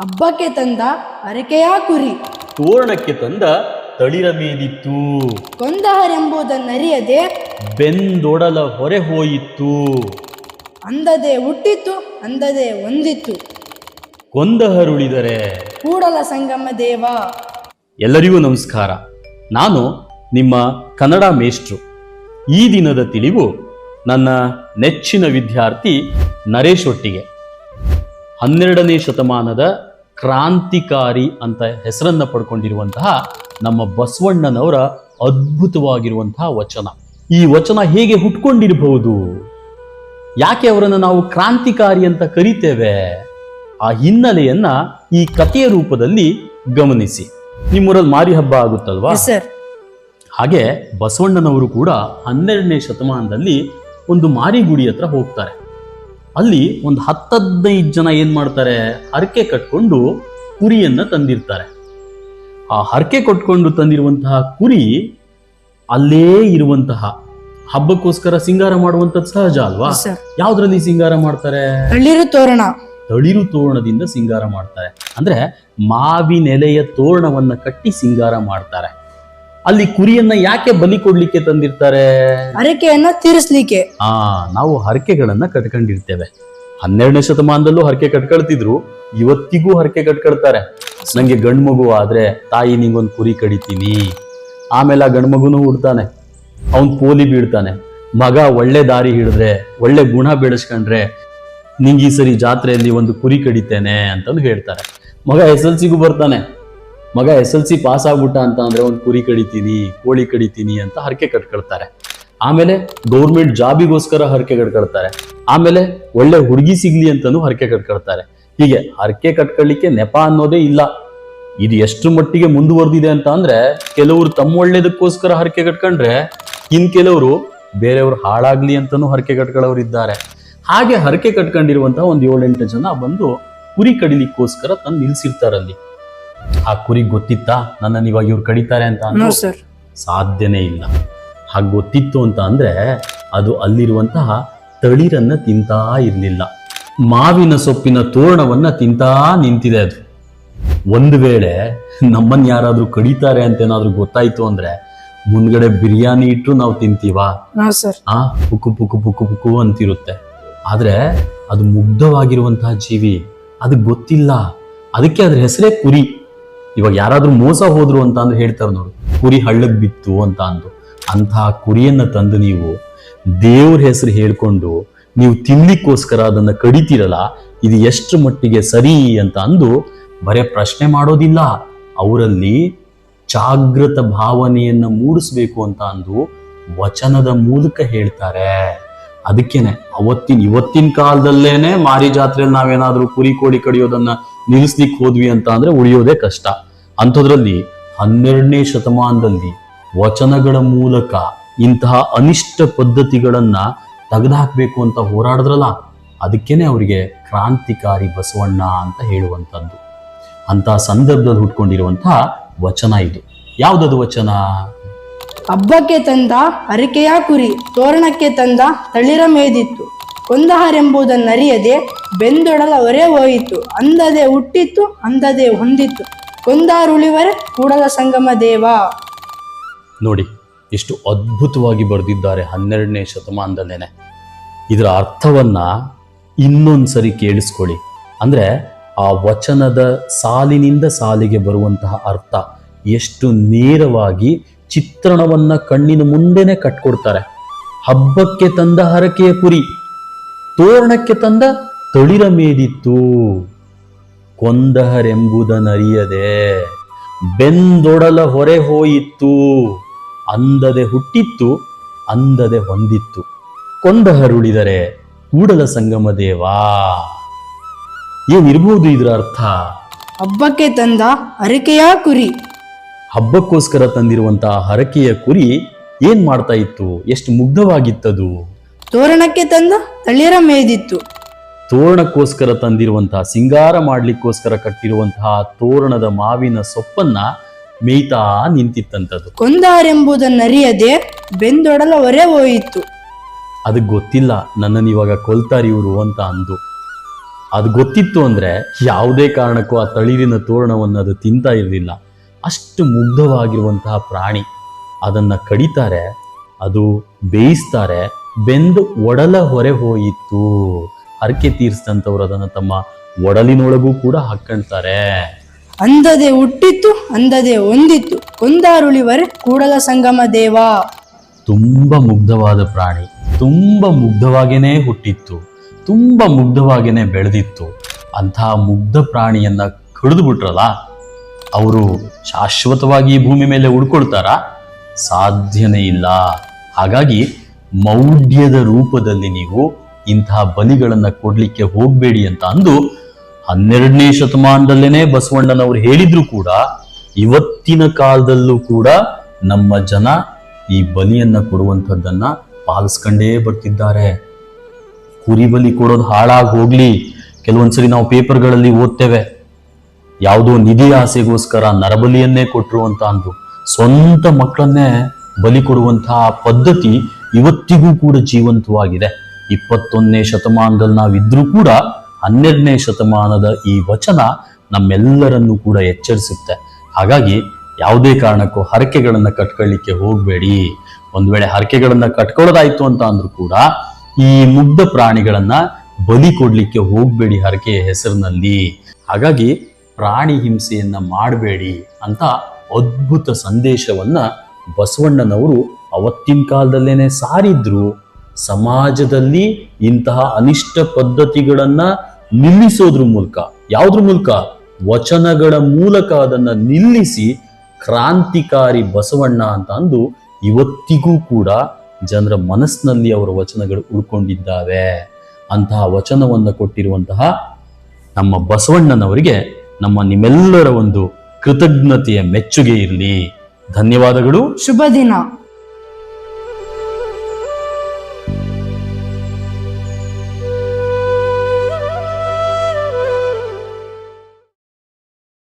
ಹಬ್ಬಕ್ಕೆ ತಂದ ಅರಕೆಯ ಕುರಿ. ತೋರಣಕ್ಕೆ ತಂದ ತಳಿರ ಮೇದಿತ್ತು ಕೊಂದಹರೆಂಬುದನ್ನರಿಯದೆ ಬೆಂದೊಡಲ ಹೊರೆ ಹೋಯಿತ್ತು. ಅಂದದೆ ಹುಟ್ಟಿತ್ತು ಅಂದದೆ ಒಂದಿತ್ತು ಕೊಂದಹರುಳಿದರೆ ಕೂಡಲ ಸಂಗಮ ದೇವ. ಎಲ್ಲರಿಗೂ ನಮಸ್ಕಾರ. ನಾನು ನಿಮ್ಮ ಕನ್ನಡ ಮೇಷ್ಟ್ರು. ಈ ದಿನದ ತಿಳಿವು ನನ್ನ ನೆಚ್ಚಿನ ವಿದ್ಯಾರ್ಥಿ ನರೇಶ್ ಒಟ್ಟಿಗೆ. ಹನ್ನೆರಡನೇ ಶತಮಾನದ ಕ್ರಾಂತಿಕಾರಿ ಅಂತ ಹೆಸರನ್ನ ಪಡ್ಕೊಂಡಿರುವಂತಹ ನಮ್ಮ ಬಸವಣ್ಣನವರ ಅದ್ಭುತವಾಗಿರುವಂತಹ ವಚನ. ಈ ವಚನ ಹೇಗೆ ಹುಟ್ಕೊಂಡಿರಬಹುದು? ಯಾಕೆ ಅವರನ್ನು ನಾವು ಕ್ರಾಂತಿಕಾರಿ ಅಂತ ಕರಿತೇವೆ? ಆ ಹಿನ್ನೆಲೆಯನ್ನ ಈ ಕಥೆಯ ರೂಪದಲ್ಲಿ ಗಮನಿಸಿ. ನಿಮ್ಮೂರಲ್ಲಿ ಮಾರಿ ಹಬ್ಬ ಆಗುತ್ತಲ್ವಾ? ಸರ್ ಹಾಗೆ ಬಸವಣ್ಣನವರು ಕೂಡ ಹನ್ನೆರಡನೇ ಶತಮಾನದಲ್ಲಿ ಒಂದು ಮಾರಿಗುಡಿ ಹತ್ರ ಹೋಗ್ತಾರೆ. ಅಲ್ಲಿ ಒಂದು ಹತ್ತದೈದು ಜನ ಏನು ಮಾಡ್ತಾರೆ? ಹರಕೆ ಕಟ್ಕೊಂಡು ಕುರಿಯನ್ನ ತಂದಿರ್ತಾರೆ. ಆ ಹರಕೆ ಕೊಟ್ಕೊಂಡು ತಂದಿರುವಂತಹ ಕುರಿ ಅಲ್ಲೇ ಇರುವಂತಹ ಹಬ್ಬಕ್ಕೋಸ್ಕರ ಸಿಂಗಾರ ಮಾಡುವಂಥದ್ದು ಸಹಜ ಅಲ್ವಾ? ಯಾವ್ದ್ರಲ್ಲಿ ಸಿಂಗಾರ ಮಾಡ್ತಾರೆ? ತಳಿರು ತೋರಣ. ತಳಿರು ತೋರಣದಿಂದ ಸಿಂಗಾರ ಮಾಡ್ತಾರೆ. ಅಂದ್ರೆ ಮಾವಿನೆಲೆಯ ತೋರಣವನ್ನ ಕಟ್ಟಿ ಸಿಂಗಾರ ಮಾಡ್ತಾರೆ. ಅಲ್ಲಿ ಕುರಿಯನ್ನ ಯಾಕೆ ಬಲಿ ಕೊಡ್ಲಿಕ್ಕೆ ತಂದಿರ್ತಾರೆ? ಹರಕೆಯನ್ನ ತೀರಿಸ್ಲಿಕ್ಕೆ. ಆ ನಾವು ಹರಕೆಗಳನ್ನ ಕಟ್ಕೊಂಡಿರ್ತೇವೆ. ಹನ್ನೆರಡನೇ ಶತಮಾನದಲ್ಲೂ ಹರಕೆ ಕಟ್ಕೊಳ್ತಿದ್ರು. ಇವತ್ತಿಗೂ ಹರಕೆ ಕಟ್ಕೊಳ್ತಾರೆ. ನಂಗೆ ಗಂಡು ಮಗು ಆದ್ರೆ ತಾಯಿ ನಿಂಗೊಂದು ಕುರಿ ಕಡಿತೀನಿ. ಆಮೇಲೆ ಆ ಗಂಡು ಮಗುನು ಹುಡ್ತಾನೆ. ಅವನ್ ಪೋಲಿ ಬೀಳ್ತಾನೆ. ಮಗ ಒಳ್ಳೆ ದಾರಿ ಹಿಡಿದ್ರೆ ಒಳ್ಳೆ ಗುಣ ಬೆಳೆಸ್ಕೊಂಡ್ರೆ ನಿಂಗೆ ಈ ಸರಿ ಜಾತ್ರೆಯಲ್ಲಿ ಒಂದು ಕುರಿ ಕಡಿತೇನೆ ಅಂತಂದು ಹೇಳ್ತಾರೆ. ಮಗ ಎಸ್ ಎಲ್ ಸಿಗೂ ಬರ್ತಾನೆ. ಮಗ ಎಸ್ ಎಲ್ ಸಿ ಪಾಸ್ ಆಗ್ಬಿಟ್ಟ ಅಂತ ಅಂದ್ರೆ ಒಂದು ಕುರಿ ಕಡಿತೀನಿ, ಕೋಳಿ ಕಡಿತೀನಿ ಅಂತ ಹರಕೆ ಕಟ್ಕೊಳ್ತಾರೆ. ಆಮೇಲೆ ಗೌರ್ಮೆಂಟ್ ಜಾಬಿಗೋಸ್ಕರ ಹರಕೆ ಕಟ್ಕೊಳ್ತಾರೆ. ಆಮೇಲೆ ಒಳ್ಳೆ ಹುಡುಗಿ ಸಿಗ್ಲಿ ಅಂತಾನು ಹರಕೆ ಕಟ್ಕೊಳ್ತಾರೆ. ಹೀಗೆ ಹರಕೆ ಕಟ್ಕೊಳ್ಳಿಕ್ಕೆ ನೆಪ ಅನ್ನೋದೇ ಇಲ್ಲ. ಇದು ಎಷ್ಟು ಮಟ್ಟಿಗೆ ಮುಂದುವರೆದಿದೆ ಅಂತ ಅಂದ್ರೆ ಕೆಲವರು ತಮ್ಮ ಒಳ್ಳೇದಕ್ಕೋಸ್ಕರ ಹರಕೆ ಕಟ್ಕೊಂಡ್ರೆ ಇನ್ ಕೆಲವರು ಬೇರೆಯವರು ಹಾಳಾಗ್ಲಿ ಅಂತಾನು ಹರಕೆ ಕಟ್ಕೊಳ್ಳೋರು ಇದ್ದಾರೆ ಹಾಗೆ ಹರಕೆ ಕಟ್ಕೊಂಡಿರುವಂತಹ ಒಂದು ಏಳೆಂಟು ಜನ ಬಂದು ಕುರಿ ಕಡಿಲಿಕ್ಕೋಸ್ಕರ ತಂದು ನಿಲ್ಸಿರ್ತಾರಲ್ಲಿ. ಆ ಕುರಿ ಗೊತ್ತಿತ್ತಾ? ನನ್ನನ್ನು ಇವಾಗ ಇವ್ರು ಕಡಿತಾರೆ ಅಂತ ಸರ್. ಸಾಧ್ಯನೇ ಇಲ್ಲ. ಹಾಗೆ ಗೊತ್ತಿತ್ತು ಅಂತ ಅಂದ್ರೆ ಅದು ಅಲ್ಲಿರುವಂತಹ ತಳಿರನ್ನ ತಿಂತಾ ಇರಲಿಲ್ಲ. ಮಾವಿನ ಸೊಪ್ಪಿನ ತೋರಣವನ್ನ ತಿಂತಾ ನಿಂತಿದೆ ಅದು. ಒಂದು ವೇಳೆ ನಮ್ಮನ್ನ ಯಾರಾದ್ರೂ ಕಡಿತಾರೆ ಅಂತ ಏನಾದ್ರೂ ಗೊತ್ತಾಯ್ತು ಅಂದ್ರೆ ಮುಂದ್ಗಡೆ ಬಿರಿಯಾನಿ ಇಟ್ಟು ನಾವು ತಿಂತೀವಾ? ಸರ್. ಆ ಪುಕ್ಕು ಪುಕ್ಕು ಪುಕ್ಕು ಪುಕ್ಕು ಅಂತಿರುತ್ತೆ. ಆದ್ರೆ ಅದು ಮುಗ್ಧವಾಗಿರುವಂತಹ ಜೀವಿ ಅದಕ್ಕೆ ಗೊತ್ತಿಲ್ಲ. ಅದಕ್ಕೆ ಅದ್ರ ಹೆಸರೇ ಕುರಿ. ಇವಾಗ ಯಾರಾದ್ರೂ ಮೋಸ ಹೋದ್ರು ಅಂತ ಅಂದ್ರೆ ಹೇಳ್ತಾರೆ ನೋಡು. ಕುರಿ ಹಳ್ಳಕ್ ಬಿತ್ತು ಅಂತ ಅಂದು ಅಂತಹ ಕುರಿಯನ್ನ ತಂದು ನೀವು ದೇವ್ರ ಹೆಸರು ಹೇಳ್ಕೊಂಡು ನೀವು ತಿನ್ಲಿಕ್ಕೋಸ್ಕರ ಅದನ್ನ ಕಡಿತೀರಲ್ಲ, ಇದು ಎಷ್ಟು ಮಟ್ಟಿಗೆ ಸರಿ ಅಂತ ಅಂದು ಬರೇ ಪ್ರಶ್ನೆ ಮಾಡೋದಿಲ್ಲ. ಅವರಲ್ಲಿ ಜಾಗೃತ ಭಾವನೆಯನ್ನ ಮೂಡಿಸ್ಬೇಕು ಅಂತ ಅಂದು ವಚನದ ಮೂಲಕ ಹೇಳ್ತಾರೆ. ಅದಕ್ಕೇನೆ ಅವತ್ತಿನ ಇವತ್ತಿನ ಕಾಲದಲ್ಲೇನೆ ಮಾರಿ ಜಾತ್ರೆಯಲ್ಲಿ ನಾವೇನಾದ್ರೂ ಕುರಿ ಕೋಳಿ ಕಡಿಯೋದನ್ನ ನಿಲ್ಲಿಸ್ಲಿಕ್ಕೆ ಹೋದ್ವಿ ಅಂತ ಅಂದ್ರೆ ಉಳಿಯೋದೇ ಕಷ್ಟ. ಅಂಥದ್ರಲ್ಲಿ ಹನ್ನೆರಡನೇ ಶತಮಾನದಲ್ಲಿ ವಚನಗಳ ಮೂಲಕ ಇಂತಹ ಅನಿಷ್ಟ ಪದ್ಧತಿಗಳನ್ನ ತೆಗೆದುಹಾಕ್ಬೇಕು ಅಂತ ಹೋರಾಡಿದ್ರಲ್ಲ, ಅದಕ್ಕೇನೆ ಅವರಿಗೆ ಕ್ರಾಂತಿಕಾರಿ ಬಸವಣ್ಣ ಅಂತ ಹೇಳುವಂಥದ್ದು. ಅಂತಹ ಸಂದರ್ಭದಲ್ಲಿ ಹುಟ್ಕೊಂಡಿರುವಂತಹ ವಚನ ಇದು. ಯಾವ್ದದು ವಚನ? ಹಬ್ಬಕ್ಕೆ ತಂದ ಅರಿಕೆಯ ಕುರಿ, ತೋರಣಕ್ಕೆ ತಂದ ತಳಿರ ಮೇದಿತ್ತು. ಕೊಂದಹರೆಂಬುದನ್ನರಿಯದೆ ಬೆಂದೊಡಲ ಹೊರೆ ಹೋಯಿತು. ಅಂದದೆ ಹುಟ್ಟಿತ್ತು, ಅಂದದೆ ಹೊಂದಿತ್ತು. ಕೊಂದಾರುಳಿವರೆ ಕೂಡಲ ಸಂಗಮ ದೇವ. ನೋಡಿ, ಎಷ್ಟು ಅದ್ಭುತವಾಗಿ ಬರೆದಿದ್ದಾರೆ ಹನ್ನೆರಡನೇ ಶತಮಾನದಲ್ಲೇನೆ. ಇದರ ಅರ್ಥವನ್ನ ಇನ್ನೊಂದ್ಸರಿ ಕೇಳಿಸ್ಕೊಳ್ಳಿ. ಅಂದ್ರೆ ಆ ವಚನದ ಸಾಲಿನಿಂದ ಸಾಲಿಗೆ ಬರುವಂತಹ ಅರ್ಥ. ಎಷ್ಟು ನೇರವಾಗಿ ಚಿತ್ರಣವನ್ನ ಕಣ್ಣಿನ ಮುಂದೆನೆ ಕಟ್ಕೊಡ್ತಾರೆ. ಹಬ್ಬಕ್ಕೆ ತಂದ ಹರಕೆಯ ಕುರಿ. ತೋರಣಕ್ಕೆ ತಂದ ತಳಿರ ಮೇದಿತ್ತು. ಕೊಂದಹರೆಂಬುದನರಿಯದೆ ಬೆಂದೊಡಲ ಹೊರೆ ಹೋಯಿತ್ತು. ಅಂದದೆ ಹುಟ್ಟಿತ್ತು ಅಂದದೆ ಹೊಂದಿತ್ತು. ಕೊಂದಹರುಳಿದರೆ ಕೂಡಲ ಸಂಗಮ ದೇವಾ. ಏನಿರ್ಬೋದು ಇದರ ಅರ್ಥ? ಹಬ್ಬಕ್ಕೆ ತಂದ ಹರಕೆಯ ಕುರಿ. ಹಬ್ಬಕ್ಕೋಸ್ಕರ ತಂದಿರುವಂತಹ ಹರಕೆಯ ಕುರಿ ಏನ್ ಮಾಡ್ತಾ ಇತ್ತು? ಎಷ್ಟು ಮುಗ್ಧವಾಗಿತ್ತದು? ತೋರಣಕ್ಕೆ ತಂದ ತಳಿರ ಮೇದಿತ್ತು ತೋರಣಕ್ಕೋಸ್ಕರ ತಂದಿರುವಂತಹ ಸಿಂಗಾರ ಮಾಡ್ಲಿಕ್ಕೋಸ್ಕರ ಕಟ್ಟಿರುವಂತಹ ತೋರಣದ ಮಾವಿನ ಸೊಪ್ಪನ್ನ ಮೇಯ್ತಾ ನಿಂತಿತ್ತಂತದ್ದು ಕೊಂದಾರೆಂಬುದನ್ನರಿಯದೆ ಬೆಂದೊಡಲ ಹೊರೆ ಹೋಯಿತು. ಅದು ಗೊತ್ತಿಲ್ಲ ನನ್ನನ್ನು ಇವಾಗ ಕೊಲ್ತಾರೆ ಇವರು ಅಂತ ಅಂದು. ಅದು ಗೊತ್ತಿತ್ತು ಅಂದ್ರೆ ಯಾವುದೇ ಕಾರಣಕ್ಕೂ ಆ ತಳಿರಿನ ತೋರಣವನ್ನು ಅದು ತಿಂತಾ ಇರಲಿಲ್ಲ. ಅಷ್ಟು ಮುಗ್ಧವಾಗಿರುವಂತಹ ಪ್ರಾಣಿ. ಅದನ್ನ ಕಡಿತಾರೆ ಅದು ಬೇಯಿಸ್ತಾರೆ ಬೆಂದು ಒಡಲ ಹೊರೆ ಹೋಯಿತು. ಹರಕೆ ತೀರಿಸಿದಂಥವ್ರು ಅದನ್ನು ತಮ್ಮ ಒಡಲಿನೊಳಗೂ ಕೂಡ ಹಾಕೊಳ್ತಾರೆ ಅಂದದೆ ಹುಟ್ಟಿತ್ತು ಅಂದದೆ ಹೊಂದಿತ್ತು. ಕೊಂದಾರುಳಿವರೆ ಕೂಡಲ ಸಂಗಮ ದೇವ. ತುಂಬ ಮುಗ್ಧವಾದ ಪ್ರಾಣಿ ತುಂಬ ಮುಗ್ಧವಾಗೇನೆ ಹುಟ್ಟಿತ್ತು ತುಂಬ ಮುಗ್ಧವಾಗೇನೆ ಬೆಳೆದಿತ್ತು. ಅಂತಹ ಮುಗ್ಧ ಪ್ರಾಣಿಯನ್ನ ಕಡಿದು ಬಿಟ್ರಲ್ಲ ಅವರು ಶಾಶ್ವತವಾಗಿ ಭೂಮಿ ಮೇಲೆ ಉಳ್ಕೊಳ್ತಾರ? ಸಾಧ್ಯನೇ ಇಲ್ಲ. ಹಾಗಾಗಿ ಮೌಢ್ಯದ ರೂಪದಲ್ಲಿ ನೀವು ಇಂತಹ ಬಲಿಗಳನ್ನ ಕೊಡ್ಲಿಕ್ಕೆ ಹೋಗಬೇಡಿ ಅಂತ ಅಂದು ಹನ್ನೆರಡನೇ ಶತಮಾನದಲ್ಲೇನೆ ಬಸವಣ್ಣನವರು ಹೇಳಿದ್ರು ಕೂಡ, ಇವತ್ತಿನ ಕಾಲದಲ್ಲೂ ಕೂಡ ನಮ್ಮ ಜನ ಈ ಬಲಿಯನ್ನ ಕೊಡುವಂಥದ್ದನ್ನ ಪಾಲಿಸ್ಕೊಂಡೇ ಬರ್ತಿದ್ದಾರೆ. ಕುರಿ ಬಲಿ ಕೊಡೋದು ಹಾಳಾಗಿ ಹೋಗ್ಲಿ. ಕೆಲವೊಂದ್ಸರಿ ನಾವು ಪೇಪರ್ಗಳಲ್ಲಿ ಓದ್ತೇವೆ. ಯಾವುದೋ ನಿಧಿ ಆಸೆಗೋಸ್ಕರ ನರಬಲಿಯನ್ನೇ ಕೊಟ್ಟರು ಅಂತ ಅಂದು ಸ್ವಂತ ಮಕ್ಕಳನ್ನೇ ಬಲಿ ಕೊಡುವಂತಹ ಪದ್ಧತಿ ಇವತ್ತಿಗೂ ಕೂಡ ಜೀವಂತವಾಗಿದೆ. ಇಪ್ಪತ್ತೊಂದನೇ ಶತಮಾನದಲ್ಲಿ ನಾವಿದ್ರೂ ಕೂಡ ಹನ್ನೆರಡನೇ ಶತಮಾನದ ಈ ವಚನ ನಮ್ಮೆಲ್ಲರನ್ನೂ ಕೂಡ ಎಚ್ಚರಿಸುತ್ತೆ. ಹಾಗಾಗಿ ಯಾವುದೇ ಕಾರಣಕ್ಕೂ ಹರಕೆಗಳನ್ನು ಕಟ್ಕೊಳ್ಳಿಕ್ಕೆ ಹೋಗಬೇಡಿ. ಒಂದು ವೇಳೆ ಹರಕೆಗಳನ್ನು ಕಟ್ಕೊಳ್ಳೋದಾಯ್ತು ಅಂತ ಅಂದ್ರೂ ಕೂಡ ಈ ಮುಗ್ಧ ಪ್ರಾಣಿಗಳನ್ನ ಬಲಿ ಕೊಡ್ಲಿಕ್ಕೆ ಹೋಗ್ಬೇಡಿ ಹರಕೆಯ ಹೆಸರಿನಲ್ಲಿ. ಹಾಗಾಗಿ ಪ್ರಾಣಿ ಹಿಂಸೆಯನ್ನ ಮಾಡಬೇಡಿ ಅಂತ ಅದ್ಭುತ ಸಂದೇಶವನ್ನ ಬಸವಣ್ಣನವರು ಅವತ್ತಿನ ಕಾಲದಲ್ಲೇನೆ ಸಾರಿದ್ರು, ಸಮಾಜದಲ್ಲಿ ಇಂತಹ ಅನಿಷ್ಟ ಪದ್ಧತಿಗಳನ್ನ ನಿಲ್ಲಿಸೋದ್ರ ಮೂಲಕ, ಯಾವ್ದ್ರ ಮೂಲಕ? ವಚನಗಳ ಮೂಲಕ ಅದನ್ನ ನಿಲ್ಲಿಸಿ ಕ್ರಾಂತಿಕಾರಿ ಬಸವಣ್ಣ ಅಂತ ಅಂದು ಇವತ್ತಿಗೂ ಕೂಡ ಜನರ ಮನಸ್ಸಿನಲ್ಲಿ ಅವರ ವಚನಗಳು ಉಳ್ಕೊಂಡಿದ್ದಾವೆ. ಅಂತಹ ವಚನವನ್ನು ಕೊಟ್ಟಿರುವಂತಹ ನಮ್ಮ ಬಸವಣ್ಣನವರಿಗೆ ನಮ್ಮ ನಿಮ್ಮೆಲ್ಲರ ಒಂದು ಕೃತಜ್ಞತೆಯ ಮೆಚ್ಚುಗೆ ಇರಲಿ. ಧನ್ಯವಾದಗಳು. ಶುಭ ದಿನ